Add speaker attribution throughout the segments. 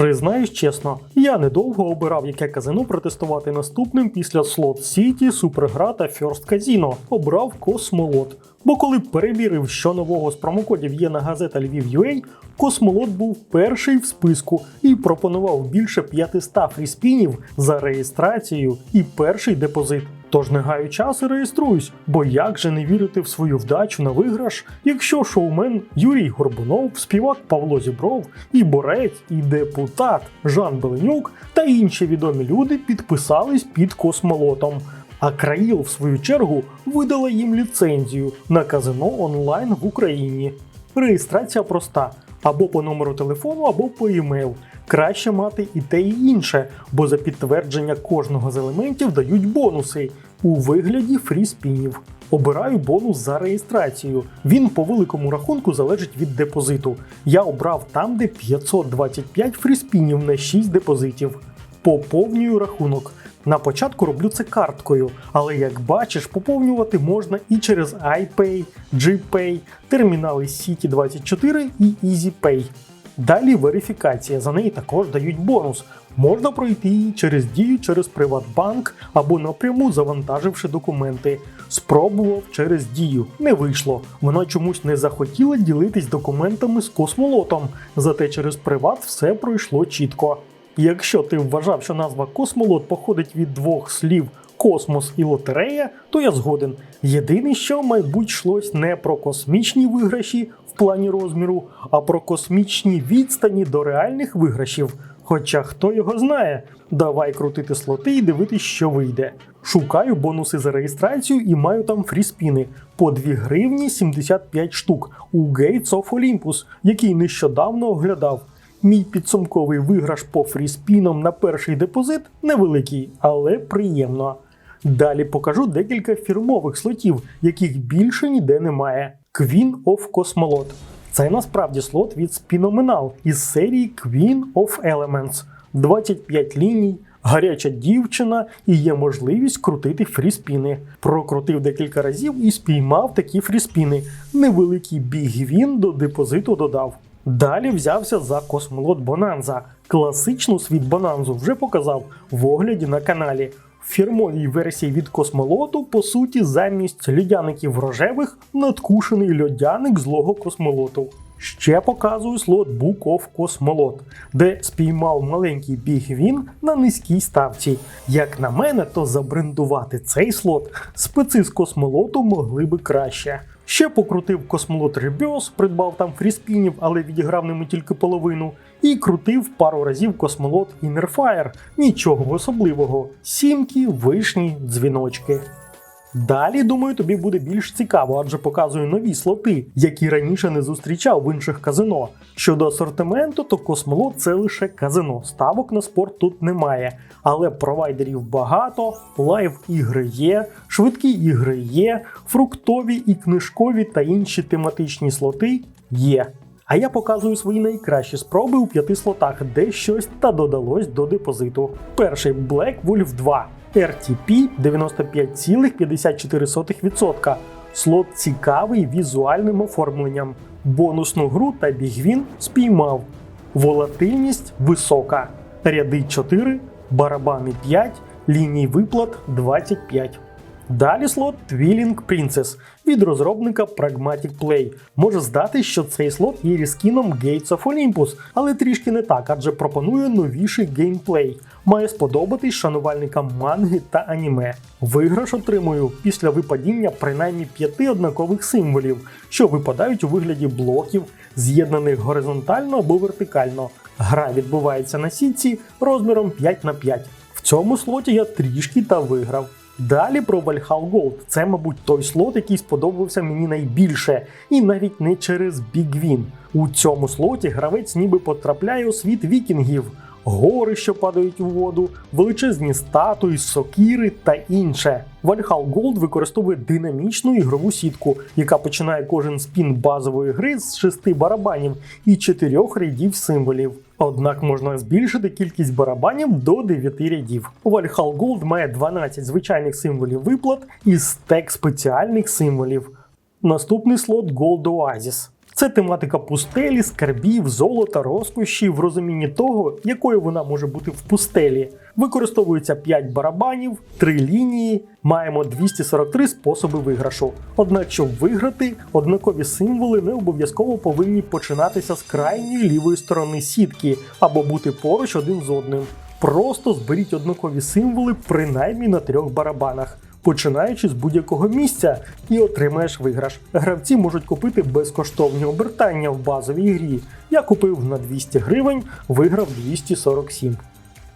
Speaker 1: Признаюсь чесно, я недовго обирав, яке казино протестувати наступним після Slot City, Супергра та First Casino. Обрав Космолот. Бо коли перевірив, що нового з промокодів є на газета Львів.UA, Космолот був перший в списку і пропонував більше 500 фріспінів за реєстрацію і перший депозит. Тож не гаю час і реєструюсь, бо як же не вірити в свою вдачу на виграш, якщо шоумен Юрій Горбунов, співак Павло Зібров, і борець, і депутат Жан Беленюк та інші відомі люди підписались під космолотом. А Країл, в свою чергу, видала їм ліцензію на казино онлайн в Україні. Реєстрація проста або по номеру телефону, або по емейл. Краще мати і те, і інше, бо за підтвердження кожного з елементів дають бонуси у вигляді фріспінів. Обираю бонус за реєстрацію. Він по великому рахунку залежить від депозиту. Я обрав там, де 525 фріспінів на 6 депозитів. Поповнюю рахунок. На початку роблю це карткою, але як бачиш, поповнювати можна і через iPay, GPay, термінали City24 і EasyPay. Далі верифікація, за неї також дають бонус. Можна пройти через дію через Приватбанк або напряму завантаживши документи. Спробував через дію, не вийшло. Вона чомусь не захотіла ділитись документами з космолотом, зате через Приват все пройшло чітко. Якщо ти вважав, що назва космолот походить від двох слів космос і лотерея, то я згоден. Єдине, що, мабуть, йшлось не про космічні виграші в плані розміру, а про космічні відстані до реальних виграшів. Хоча хто його знає, давай крутити слоти і дивитись, що вийде. Шукаю бонуси за реєстрацію і маю там фріспіни по 2 гривні 75 штук у Gates of Olympus, який нещодавно оглядав. Мій підсумковий виграш по фріспінам на перший депозит невеликий, але приємно. Далі покажу декілька фірмових слотів, яких більше ніде немає. Queen of Cosmolot. Це насправді слот від Spinomenal із серії Queen of Elements. 25 ліній, гаряча дівчина і є можливість крутити фріспіни. Прокрутив декілька разів і спіймав такі фріспіни. Невеликий бігвін до депозиту додав. Далі взявся за космолот Bonanza. Класичну світ Bonanza вже показав в огляді на каналі. Фірмовій версії від космолоту, по суті, замість льодяників рожевих надкушений льодяник злого космолоту. Ще показую слот Book of Cosmolot, де спіймав маленький бігвін на низькій ставці. Як на мене, то забрендувати цей слот специ з космолоту могли би краще. Ще покрутив космолот Ребіос, придбав там фріспінів, але відіграв ними тільки половину. І крутив пару разів космолот Innerfire. Нічого особливого. Сімки, вишні, дзвіночки. Далі, думаю, тобі буде більш цікаво, адже показую нові слоти, які раніше не зустрічав в інших казино. Щодо асортименту, то космолот це лише казино. Ставок на спорт тут немає. Але провайдерів багато, лайв ігри є, швидкі ігри є, фруктові і книжкові та інші тематичні слоти є. А я показую свої найкращі спроби у п'яти слотах, де щось та додалось до депозиту. Перший Black Wolf 2. RTP 95,54%. Слот цікавий візуальним оформленням. Бонусну гру та бігвін спіймав. Волатильність висока. Ряди 4, барабани 5, ліній виплат 25. Далі слот Twilling Princess від розробника Pragmatic Play. Може здати, що цей слот є ріскіном Gates of Olympus, але трішки не так, адже пропонує новіший геймплей. Має сподобатись шанувальникам манги та аніме. Виграш отримую після випадіння принаймні п'яти однакових символів, що випадають у вигляді блоків, з'єднаних горизонтально або вертикально. Гра відбувається на сітці розміром 5 на 5. В цьому слоті я трішки та виграв. Далі про Valhalla Gold. Це, мабуть, той слот, який сподобався мені найбільше, і навіть не через Big Win. У цьому слоті гравець ніби потрапляє у світ вікінгів. Гори, що падають у воду, величезні статуї, сокіри та інше. Valhalla Gold використовує динамічну ігрову сітку, яка починає кожен спін базової гри з шести барабанів і чотирьох рядів символів. Однак можна збільшити кількість барабанів до 9 рядів. Valhalla Gold має 12 звичайних символів виплат і стек спеціальних символів. Наступний слот Gold Oasis. Це тематика пустелі, скарбів, золота, розкоші в розумінні того, якою вона може бути в пустелі. Використовується 5 барабанів, 3 лінії, маємо 243 способи виграшу. Однак, щоб виграти, однакові символи не обов'язково повинні починатися з крайньої лівої сторони сітки або бути поруч один з одним. Просто зберіть однакові символи принаймні на трьох барабанах починаючи з будь-якого місця, і отримаєш виграш. Гравці можуть купити безкоштовні обертання в базовій грі. Я купив на 200 гривень, виграв 247.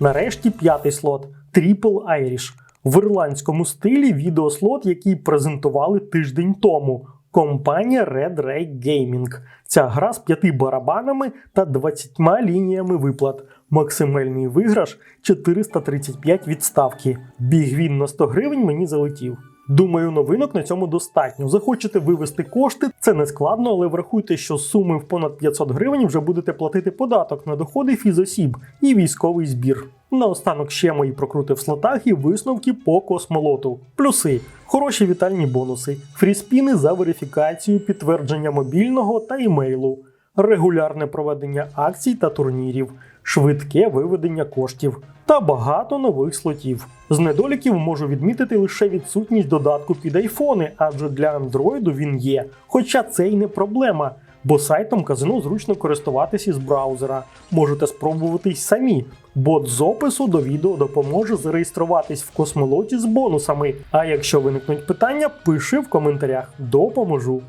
Speaker 1: Нарешті п'ятий слот Triple Irish. В ірландському стилі відеослот, який презентували тиждень тому. Компанія Red Ray Gaming. Ця гра з п'яти барабанами та 20 лініями виплат. Максимальний виграш 435 відставки. Біг він на 100 гривень мені залетів. Думаю, новинок на цьому достатньо. Захочете вивести кошти, це не складно, але врахуйте, що з суми в понад 500 гривень вже будете платити податок на доходи фізосіб і військовий збір. Наостанок ще мої прокрути в слотах і висновки по космолоту. Плюси. Хороші вітальні бонуси, фріспіни за верифікацію, підтвердження мобільного та імейлу, регулярне проведення акцій та турнірів, швидке виведення коштів та багато нових слотів. З недоліків можу відмітити лише відсутність додатку під айфони, адже для андроїду він є. Хоча це й не проблема, бо сайтом казино зручно користуватися із браузера. Можете спробувати й самі. Бот з опису до відео допоможе зареєструватись в космолоті з бонусами. А якщо виникнуть питання, пиши в коментарях, допоможу.